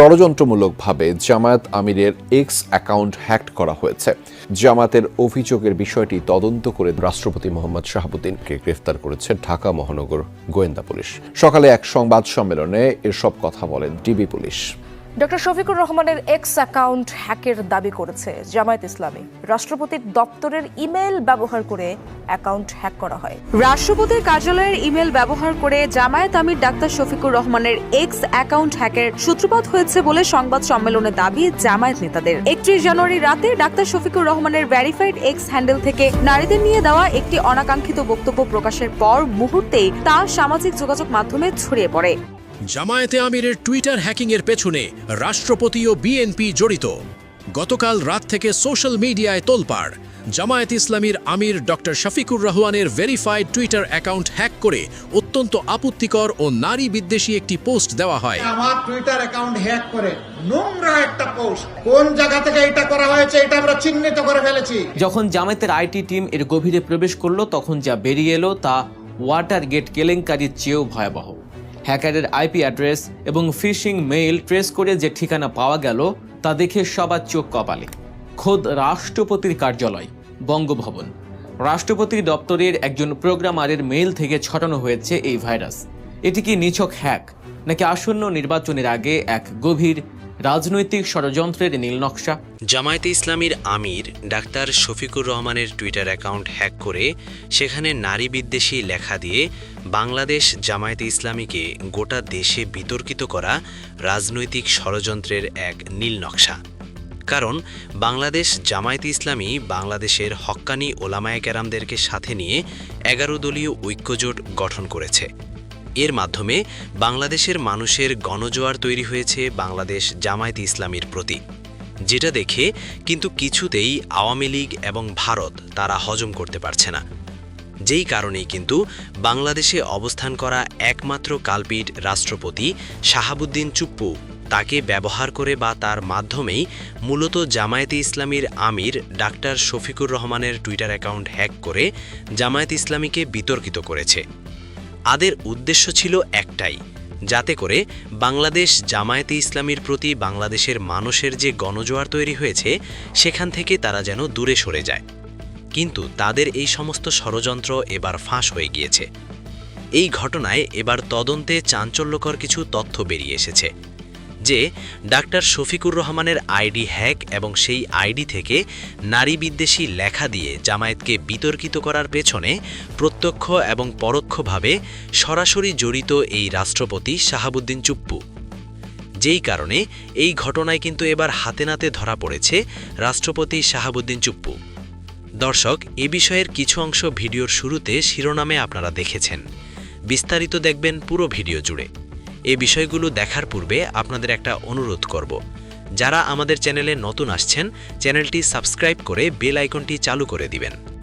ষড়যন্ত্রমূলকভাবে জামায়াত আমিরের x account hack করা হয়েছে। জামাতের অভিযোগের বিষয়টি তদন্ত করে রাষ্ট্রপতি মোহাম্মদ শাহাবুদ্দিনকে গ্রেফতার করেছে ঢাকা মহানগর গোয়েন্দা পুলিশ। সকালে এক সংবাদ সম্মেলনে এসব কথা বলেন ডিবি পুলিশ। ডক্টর শফিকুর রহমানের এক্স অ্যাকাউন্ট হ্যাকের দাবি করেছে জামায়াত ইসলামী। রাষ্ট্রপতির দপ্তরের ইমেল ব্যবহার করে অ্যাকাউন্ট হ্যাক করা হয়। রাষ্ট্রপতির কার্যালয়ের ইমেল ব্যবহার করে জামায়াত আমির ডাক্তার শফিকুর রহমানের এক্স অ্যাকাউন্ট হ্যাকের সূত্রপাত হয়েছে বলে সংবাদ সম্মেলনে দাবি জামায়াত নেতাদের। একত্রিশ জানুয়ারি রাতে ডাক্তার শফিকুর রহমানের ভ্যারিফাইড এক্স হ্যান্ডেল থেকে নারীদের নিয়ে দেওয়া একটি অনাকাঙ্ক্ষিত বক্তব্য প্রকাশের পর মুহূর্তেই তা সামাজিক যোগাযোগ মাধ্যমে ছড়িয়ে পড়ে। জামায়াতে আমিরের টুইটার হ্যাকিংয়ের পেছনে রাষ্ট্রপতি ও বিএনপি জড়িত। গতকাল রাত থেকে সোশ্যাল মিডিয়ায় তোলপাড়। জামায়াত ইসলামীর আমির ডক্টর শফিকুর রহমানের ভেরিফাইড টুইটার অ্যাকাউন্ট হ্যাক করে অত্যন্ত আপত্তিকর ও নারী বিদ্বেষী একটি পোস্ট দেওয়া হয়। আমার টুইটার অ্যাকাউন্ট হ্যাক করে নোংরা একটা পোস্ট। কোন জায়গা থেকে এটা করা হয়েছে এটা আমরা চিহ্নিত করে ফেলেছি। যখন জামায়াতের আইটি টিম এর গভীরে প্রবেশ করল তখন যা বেরিয়ে এলো তা ওয়াটার গেট কেলেঙ্কারির চেয়েও ভয়াবহ। হ্যাকারের আইপি অ্যাড্রেস এবং ফিশিং মেইল ট্রেস করে যে ঠিকানা পাওয়া গেল, তা দেখে সবার চোখ কপালে। খোদ রাষ্ট্রপতির কার্যালয়, বঙ্গভবন। রাষ্ট্রপতির দপ্তরের একজন প্রোগ্রামারের মেইল থেকে ছড়ানো হয়েছে এই ভাইরাস। এটি কি নিছক হ্যাক, নাকি আসন্ন নির্বাচনের আগে এক গভীর রাজনৈতিক ষড়যন্ত্রের নীলনকশা জামায়াতে ইসলামীর আমির ডাক্তার শফিকুর রহমানের টুইটার অ্যাকাউন্ট হ্যাক করে সেখানে নারী বিদ্বেষী লেখা দিয়ে বাংলাদেশ জামায়াতে ইসলামীকে গোটা দেশে বিতর্কিত করা রাজনৈতিক ষড়যন্ত্রের এক নীল নকশা। কারণ বাংলাদেশ জামায়াতে ইসলামী বাংলাদেশের হক্কানি ওলামায়ে কেরামদেরকে সাথে নিয়ে এগারো দলীয় ঐক্যজোট গঠন করেছে। এর মাধ্যমে বাংলাদেশের মানুষের গণজোয়ার তৈরি হয়েছে বাংলাদেশ জামায়াতে ইসলামীর প্রতি। যেটা দেখে কিন্তু কিছুতেই আওয়ামী লীগ এবং ভারত তারা হজম করতে পারছে না। যেই কারণেই কিন্তু বাংলাদেশে অবস্থান করা একমাত্র কালপিট রাষ্ট্রপতি শাহাবুদ্দিন চুপ্পু তাকে ব্যবহার করে বা তার মাধ্যমেই মূলত জামায়াতে ইসলামীর আমির ডাক্তার শফিকুর রহমানের টুইটার অ্যাকাউন্ট হ্যাক করে জামায়াত ইসলামীকে বিতর্কিত করেছে। আদের উদ্দেশ্য ছিল একটাই, যাতে করে বাংলাদেশ জামায়াতে ইসলামীর প্রতি বাংলাদেশের মানুষের যে গণজোয়ার তৈরি হয়েছে, সেখান থেকে তারা যেন দূরে সরে যায়। কিন্তু তাদের এই সমস্ত ষড়যন্ত্র এবার ফাঁস হয়ে গিয়েছে। এই ঘটনায় এবার তদন্তে চাঞ্চল্যকর কিছু তথ্য বেরিয়ে এসেছে। যে ডাক্তার শফিকুর রহমানের আইডি হ্যাক এবং সেই আইডি থেকে নারী বিদ্বেষী লেখা দিয়ে জামায়াতকে বিতর্কিত করার পেছনে প্রত্যক্ষ এবং পরোক্ষভাবে সরাসরি জড়িত এই রাষ্ট্রপতি শাহাবুদ্দিন চুপ্পু। যেই কারণে এই ঘটনায় কিন্তু এবার হাতে নাতে ধরা পড়েছে রাষ্ট্রপতি শাহাবুদ্দিন চুপ্পু। দর্শক, এ বিষয়ের কিছু অংশ ভিডিওর শুরুতে শিরোনামে আপনারা দেখেছেন। বিস্তারিত দেখবেন পুরো ভিডিও জুড়ে। এ বিষয়গুলো দেখার পূর্বে আপনাদের একটা অনুরোধ করব। যারা আমাদের চ্যানেলে নতুন আসছেন, চ্যানেলটি সাবস্ক্রাইব করে বেল আইকনটি চালু করে দিবেন।